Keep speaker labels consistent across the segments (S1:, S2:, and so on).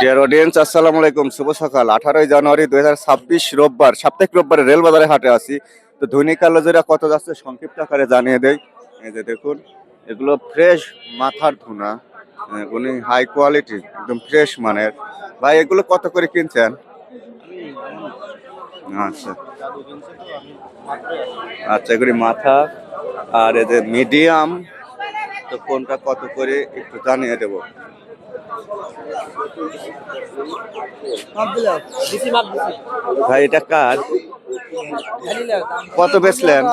S1: Dear audience আসসালামু আলাইকুম শুভ সকাল আঠারোই জানুয়ারি দুই হাজার ছাব্বিশ রোববার, সাপ্তাহিক রোববারে রেলবাজারে হাটে আছি তো দৈনিক কালোজেরা কত যাচ্ছে সংক্ষিপ্ত আকারে জানিয়ে দেয় এই যে দেখুন, এগুলো ফ্রেশ মাথার ধুনা। উনি হাই কোয়ালিটি একদম ফ্রেশ মানের। ভাই, এগুলো কত করে কিনছেন? আচ্ছা। আচ্ছা এগুলি মাথা। আর যে মিডিয়াম তো কোনটা কত করে একটু জানিয়ে দেবো। ভাই এটা কার? কত বেচলেন?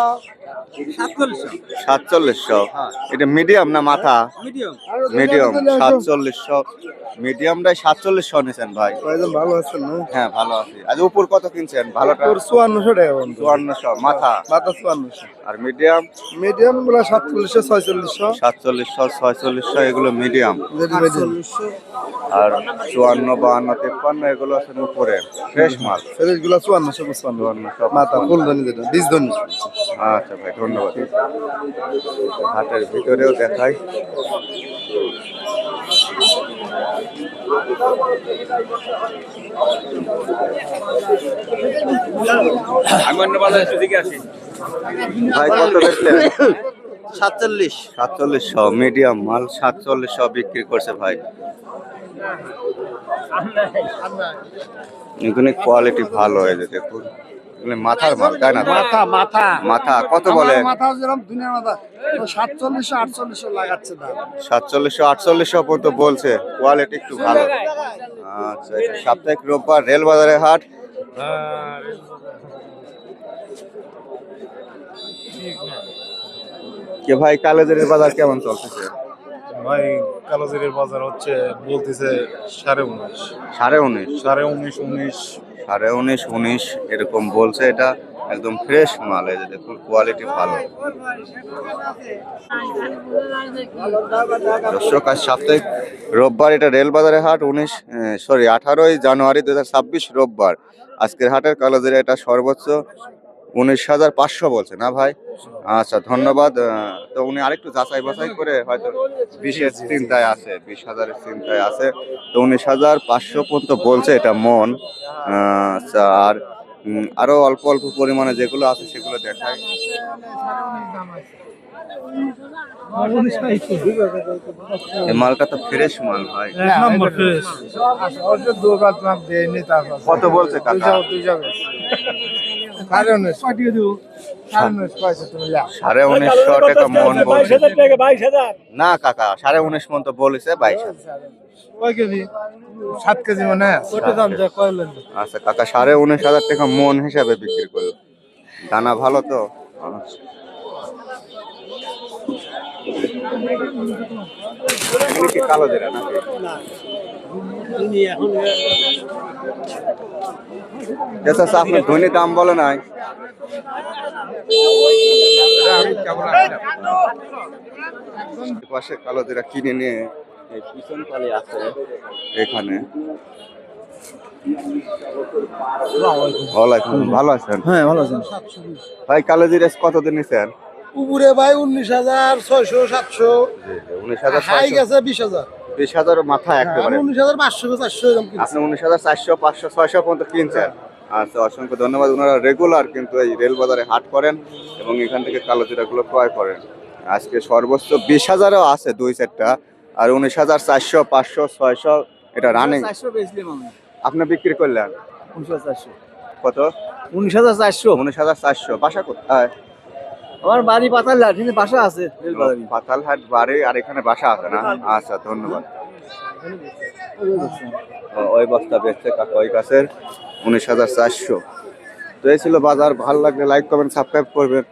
S1: সাতচল্লিশশো। এটা মিডিয়াম না মাথা? মিডিয়াম সাতচল্লিশশো। মিডিয়ামটাই সাতচল্লিশশো নিছেন ভাই।
S2: ভালো আছেন
S1: হ্যাঁ ভালো আছি। আজ উপর কত কিনছেন? ভালোটা?
S2: চুয়ান্নশো টাকা
S1: চুয়ান্নশো মাথা?
S2: মাথা চুয়ান্নশো।
S1: আর মিডিয়াম
S2: মিডিয়ামগুলা সাতচল্লিশশো ছয়চল্লিশশো।
S1: সাতচল্লিশশো ছয়চল্লিশশো এগুলো মিডিয়াম আর চুয়ান্ন বাহান্ন তেপ্পান্ন এগুলো আছে উপরে। ফ্রেশ মাল।
S2: ফেরিসগুলা চুয়ান্নশো
S1: চুয়ান্নশো
S2: মাথা ফুলধনি যেটা বীজ ধনি
S1: আচ্ছা ভাই ধন্যবাদ। হাটের ভিতরেও দেখাই। ভাই কত বেচলেন
S2: সাতচল্লিশ।
S1: সাতচল্লিশশো মিডিয়াম মাল সাতচল্লিশশো বিক্রি করছে ভাই। এগুলি কোয়ালিটি ভালো হয়েছে দেখুন। মাথার মাল তাই না?
S2: মাথা মাথা।
S1: মাথা কত বলে?
S2: মাথা যেরকম দুনিয়ার মাথা। সাতচল্লিশশো আটচল্লিশশো লাগাচ্ছে দাম।
S1: সাতচল্লিশশো আটচল্লিশশো পর্যন্ত বলছে। কোয়ালিটি একটু ভালো। আচ্ছা সাপ্তাহিক রোববার রেল বাজারে হাট। কে ভাই কালেজের বাজার কেমন চলতেছে?
S3: ভাই কালোজিরের বাজার হচ্ছে বলতেছে সাড়ে উনিশ।
S1: সাড়ে উনিশ।
S3: সাড়ে উনিশ উনিশ।
S1: সাড়ে উনিশ উনিশ এরকম বলছে, এটা একদম ফ্রেশ মাল যে দেখুন কোয়ালিটি ভালো। দর্শক, আজ সাপ্তাহিক রোববার, এটা রেল বাজারে হাট, উনিশ সরি আঠারোই জানুয়ারি দু রোববার। আজকের হাটের কালোজিরা এটা সর্বোচ্চ উনিশ হাজার পাঁচশো বলছে না ভাই? আচ্ছা ধন্যবাদ। তো উনি আরেকটু যাচাই বাছাই করে হয়তো বিশের চিন্তায় আছে বিশ হাজারের চিন্তায় আছে। তো উনিশ হাজার পাঁচশো পর্যন্ত বলছে এটা মন। আচ্ছা, আর আরও অল্প অল্প পরিমাণে যেগুলো আছে সেগুলো দেখায় এই মালটা তো ফ্রেশ মাল ভাই। কত বলছে কাকা?
S2: সাড়ে
S1: উনিশশো টাকা মন বলছে। না কাকা সাড়ে উনিশ মন তো বলেছে বাইশ।
S2: সাত কেজি মানে
S1: আচ্ছা কাকা সাড়ে উনিশ হাজার টাকা মন হিসাবে বিক্রি করল। দানা ভালো তো? আচ্ছা। কালো জিরা নাকি? আচ্ছা, আপনার ধনী দাম বলে নাই। পাশে কালো জিরা কিনে নিয়ে এই পিছন পালে আছে এখানে। ভালো আছেন?
S2: হ্যাঁ ভালো আছেন।
S1: ভাই কালো জিরা কতদিন নিছেন?
S2: উপরে ভাই উনিশ হাজার ছয়শো সাতশো।
S1: উনিশ হাজার
S2: গেছে বিশ হাজার।
S1: বিশ হাজার মাথা একেবারে।
S2: উনিশ হাজার পাঁচশো চারশো
S1: আপনি উনিশ হাজার চারশো পাঁচশো ছয়শো পর্যন্ত কিনছেন। আচ্ছা অসংখ্য ধন্যবাদ। ওনারা রেগুলার কিন্তু এই রেল বাজারে হাট করেন এবং এখান থেকে কালো জিরাগুলো ক্রয় করেন। আজকে সর্বোচ্চ বিশ হাজারও আছে দুই সেটটা। আর উনিশ হাজার চারশো পাঁচশো ছয়শো এটা রানিং আপনি বিক্রি করলেন?
S2: উনিশ হাজার চারশো।
S1: কত?
S2: উনিশ হাজার চারশো।
S1: উনিশ হাজার চারশো। বাসা কোথায়
S2: আমার বাড়ি পাতালহাট, কিন্তু বাসা আছে
S1: পাতালহাট বাড়ি, আর এখানে বাসা আছে না? আচ্ছা ধন্যবাদ। ওই বস্তা বেচছে কাকা ওই গাছের উনিশ হাজার চারশো। তো এই ছিল বাজার, ভালো লাগলে লাইক কমেন্ট সাবস্ক্রাইব করবেন।